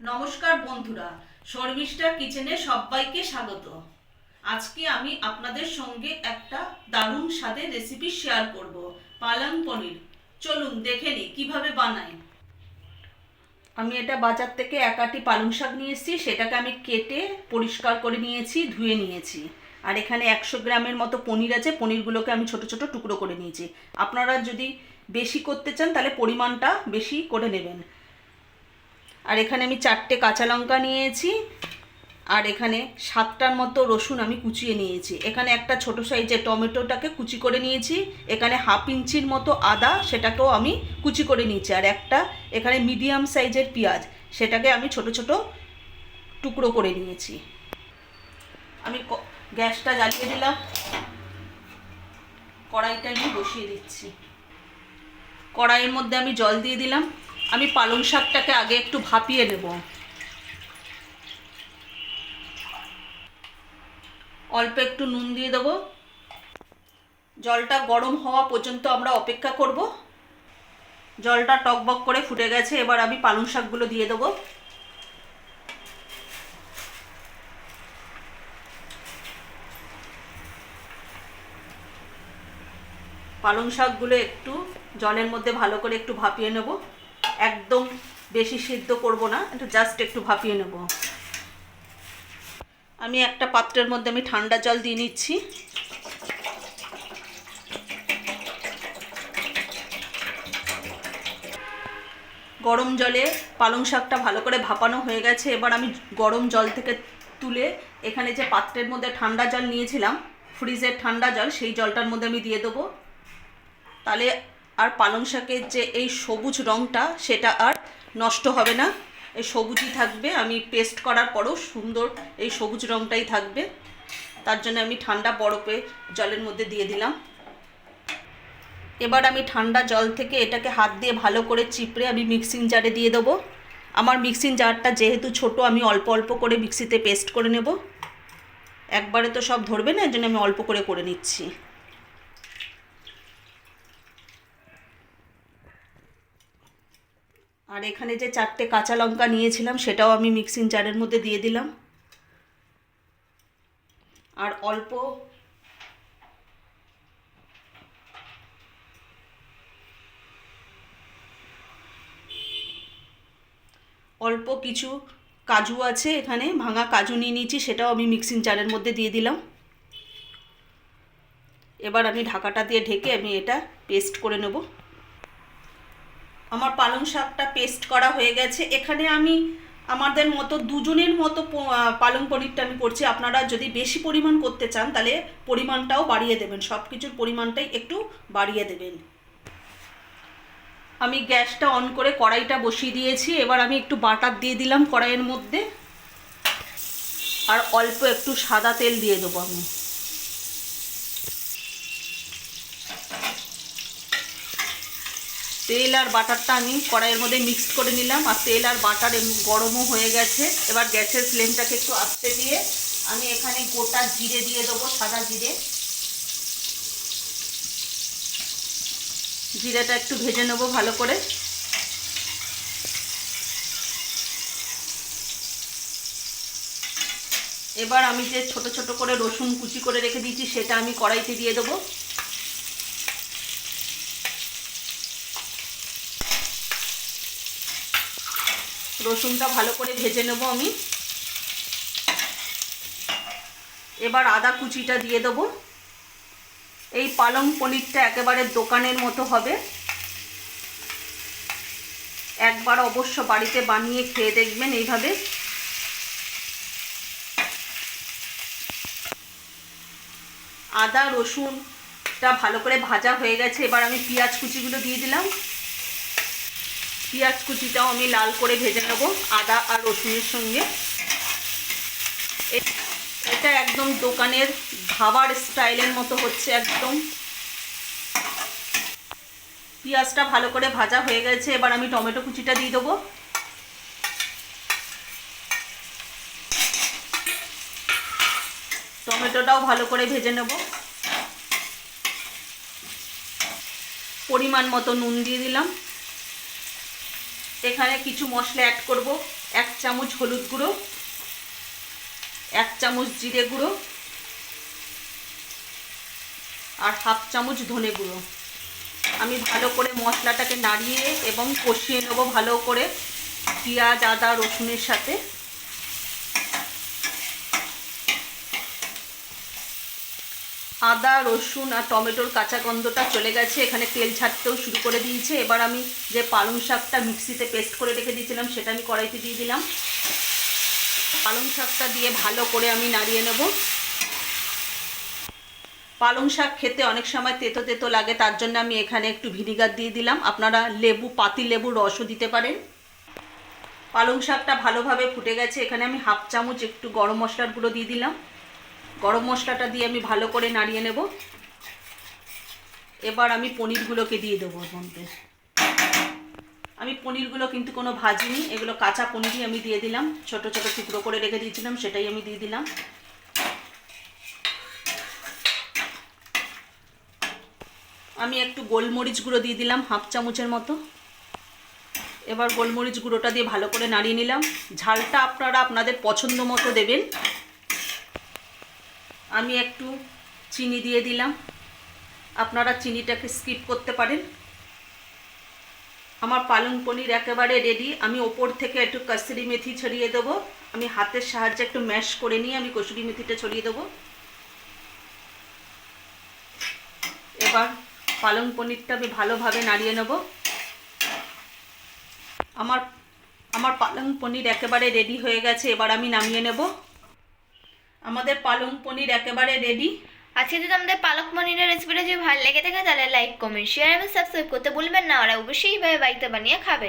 নমস্কার বন্ধুরা, শর্মিষ্ঠা কিচেনে সবাইকে স্বাগত। আজকে আমি আপনাদের সঙ্গে একটা দারুণ স্বাদের রেসিপি শেয়ার করব, পালং পনির। চলুন দেখে নিই কীভাবে বানাই। আমি এটা বাজার থেকে এক আটি পালং শাক নিয়ে এসেছি, সেটাকে আমি কেটে পরিষ্কার করে নিয়েছি, ধুয়ে নিয়েছি। আর এখানে একশো গ্রামের মতো পনির আছে, পনিরগুলোকে আমি ছোট ছোট টুকরো করে নিয়েছি। আপনারা যদি বেশি করতে চান, তাহলে পরিমাণটা বেশি করে নেবেন। আর এখানে আমি চারটে কাঁচা লঙ্কা নিয়েছি, আর এখানে সাতটার মতো রসুন আমি কুচিয়ে নিয়েছি। এখানে একটা ছোট সাইজের টমেটোটাকে কুচি করে নিয়েছি, এখানে হাফ ইঞ্চির মতো আদা সেটাকেও আমি কুচি করে নিয়েছি, আর একটা এখানে মিডিয়াম সাইজের পেঁয়াজ, সেটাকে আমি ছোট ছোট টুকরো করে নিয়েছি। আমি গ্যাসটা জ্বালিয়ে দিলাম। কড়াইটা আমি বসিয়ে দিচ্ছি। কড়াইয়ের মধ্যে আমি জল দিয়ে দিলাম। আমি পালং শাকটাকে আগে একটু ভাপিয়ে নেব। অল্প একটু নুন দিয়ে দেবো। জলটা গরম হওয়া পর্যন্ত আমরা অপেক্ষা করব। জলটা টকবক করে ফুটে গেছে, এবার আমি পালং শাকগুলো দিয়ে দেবো। পালং শাকগুলো একটু জলের মধ্যে ভালো করে একটু ভাপিয়ে নেব। একদম বেশি সিদ্ধ করব না, একটু জাস্ট একটু ভাপিয়ে নেব। আমি একটা পাত্রের মধ্যে আমি ঠান্ডা জল দিয়ে নিচ্ছি। গরম জলে পালং শাকটা ভালো করে ভাপানো হয়ে গেছে, এবার আমি গরম জল থেকে তুলে এখানে যে পাত্রের মধ্যে ঠান্ডা জল নিয়েছিলাম ফ্রিজের ঠান্ডা জল, সেই জলটার মধ্যে আমি দিয়ে দেবো। তাহলে আর পালং শাকের যে এই সবুজ রঙটা সেটা আর নষ্ট হবে না। এই সবুজই থাকবে। আমি পেস্ট করার পরও সুন্দর এই সবুজ রঙটাই থাকবে। তার জন্য আমি ঠান্ডা বরফে জলের মধ্যে দিয়ে দিলাম। এবার আমি ঠান্ডা জল থেকে এটাকে হাত দিয়ে ভালো করে চিপড়ে আমি মিক্সিং জারে দিয়ে দেবো। আমার মিক্সিং জারটা যেহেতু ছোট, আমি অল্প অল্প করে মিক্সিতে পেস্ট করে নেব। একবারে তো সব ধরবে না, এর জন্য আমি অল্প করে করে নিচ্ছি। আর এখানে যে চারটে কাঁচা লঙ্কা নিয়েছিলাম, সেটাও আমি মিক্সিং জারের মধ্যে দিয়ে দিলাম। আর অল্প অল্প কিছু কাজু আছে এখানে, ভাঙা কাজু নিয়ে নিয়েছি, সেটাও আমি মিক্সিং জারের মধ্যে দিয়ে দিলাম। এবার আমি ঢাকাটা দিয়ে ঢেকে আমি এটা পেস্ট করে নেব। আমার পালং শাকটা পেস্ট করা হয়ে গেছে। এখানে আমি আমাদের মতো দুজনের মতো পালং পনিরটা আমি করছি। আপনারা যদি বেশি পরিমাণ করতে চান, তাহলে পরিমাণটাও বাড়িয়ে দেবেন। সব কিছুর পরিমাণটাই একটু বাড়িয়ে দেবেন। আমি গ্যাসটা অন করে কড়াইটা বসিয়ে দিয়েছি। এবার আমি একটু বাটার দিয়ে দিলাম কড়াইয়ের মধ্যে। আর অল্প একটু সাদা তেল দিয়ে দেবো আমি। তেল আর বাটারটা আমি কড়াইয়ের মধ্যে মিক্সড করে নিলাম, আর তেল আর বাটার গরমও হয়ে গেছে। এবার গ্যাসের ফ্লেমটাকে একটু আস্তে দিয়ে আমি এখানে গোটা জিরে দিয়ে দেবো, সাদা জিরে। জিরেটা একটু ভেজে নেব ভালো করে। এবার আমি যে ছোট ছোট করে রসুন কুচি করে রেখে দিয়েছি, সেটা আমি কড়াইতে দিয়ে দেবো। রসুনটা ভালো করে ভেজে নেব আমি। এবার আদা কুচিটা দিয়ে দেবো। এই পালং পনিরটা একেবারে দোকানের মতো হবে। একবার অবশ্য বাড়িতে বানিয়ে খেয়ে দেখবেন এইভাবে। আদা, রসুনটা ভালো করে ভাজা হয়ে গেছে। এবার আমি পেঁয়াজ কুচিগুলো দিয়ে দিলাম। পেঁয়াজ কুচিটাও আমি লাল করে ভেজে নেব, আদা আর রসুনের সঙ্গে। এটা একদম দোকানের ধাবার স্টাইলের মতো হচ্ছে একদম। পেঁয়াজটা ভালো করে ভাজা হয়ে গেছে, এবার আমি টমেটো কুচিটা দিয়ে দেবো। টমেটোটাও ভালো করে ভেজে নেব। পরিমাণ মতো নুন দিয়ে দিলাম। এখানে কিছু মশলা অ্যাড করব। এক চামচ হলুদ গুঁড়ো, এক চামচ জিরে গুঁড়ো, আর হাফ চামচ ধনে গুঁড়ো। আমি ভালো করে মশলাটাকে নাড়িয়ে এবং কষিয়ে নেব ভালো করে। পেঁয়াজ, আদা, রসুনের সাথে। আদা, রসুন আর টমেটোর কাঁচা গন্ধটা চলে গেছে। এখানে তেল ছাড়তেও শুরু করে দিয়েছে। এবার আমি যে পালং শাকটা মিক্সিতে পেস্ট করে রেখে দিয়েছিলাম, সেটা আমি কড়াইতে দিয়ে দিলাম। পালং শাকটা দিয়ে ভালো করে আমি নাড়িয়ে নেব। পালং শাক খেতে অনেক সময় তেতো তেতো লাগে, তার জন্য আমি এখানে একটু ভিনিগার দিয়ে দিলাম। আপনারা লেবু, পাতি লেবুর রসও দিতে পারেন। পালং শাকটা ভালোভাবে ফুটে গেছে। এখানে আমি হাফ চামচ একটু গরম মশলার গুঁড়ো দিয়ে দিলাম। গরম মশলাটা দিয়ে আমি ভালো করে নাড়িয়ে নেব। এবার আমি পনিরগুলোকে দিয়ে দেবো ওর আমি পনিরগুলো কিন্তু কোনো ভাজিনি, এগুলো কাঁচা পনিরই আমি দিয়ে দিলাম। ছোট ছোট টুকরো করে রেখে দিয়েছিলাম, সেটাই আমি দিয়ে দিলাম। আমি একটু গোলমরিচ গুঁড়ো দিয়ে দিলাম, হাফ চামচের মতো। এবার গোলমরিচ গুঁড়োটা দিয়ে ভালো করে নাড়িয়ে নিলাম। ঝালটা আপনারা আপনাদের পছন্দ মতো দেবেন। আমি একটু চিনি দিয়ে দিলাম। আপনারা চিনিটাকে স্কিপ করতে পারেন। আমার পালং পনির একেবারে রেডি আমি ওপর থেকে একটু কসুরি মেথি ছড়িয়ে দেবো। আমি হাতের সাহায্যে একটু ম্যাশ করে নিয়ে আমি কসুরি মেথিটা ছড়িয়ে দেবো। এবার পালং পনিরটা আমি ভালোভাবে নাড়িয়ে নেব। আমার আমার পালং পনির একেবারে রেডি হয়ে গেছে। এবার আমি নামিয়ে নেব। আমাদের পালং পনির একেবারে রেডি আজকে যদি আমাদের পালক পনিরের রেসিপিটা যদি ভালো লেগে থাকে, তাহলে লাইক কমেন্ট শেয়ার এবং সাবস্ক্রাইব করতে ভুলবেন না। ওরা অবশ্যই এইভাবে বাড়িতে বানিয়ে খাবে।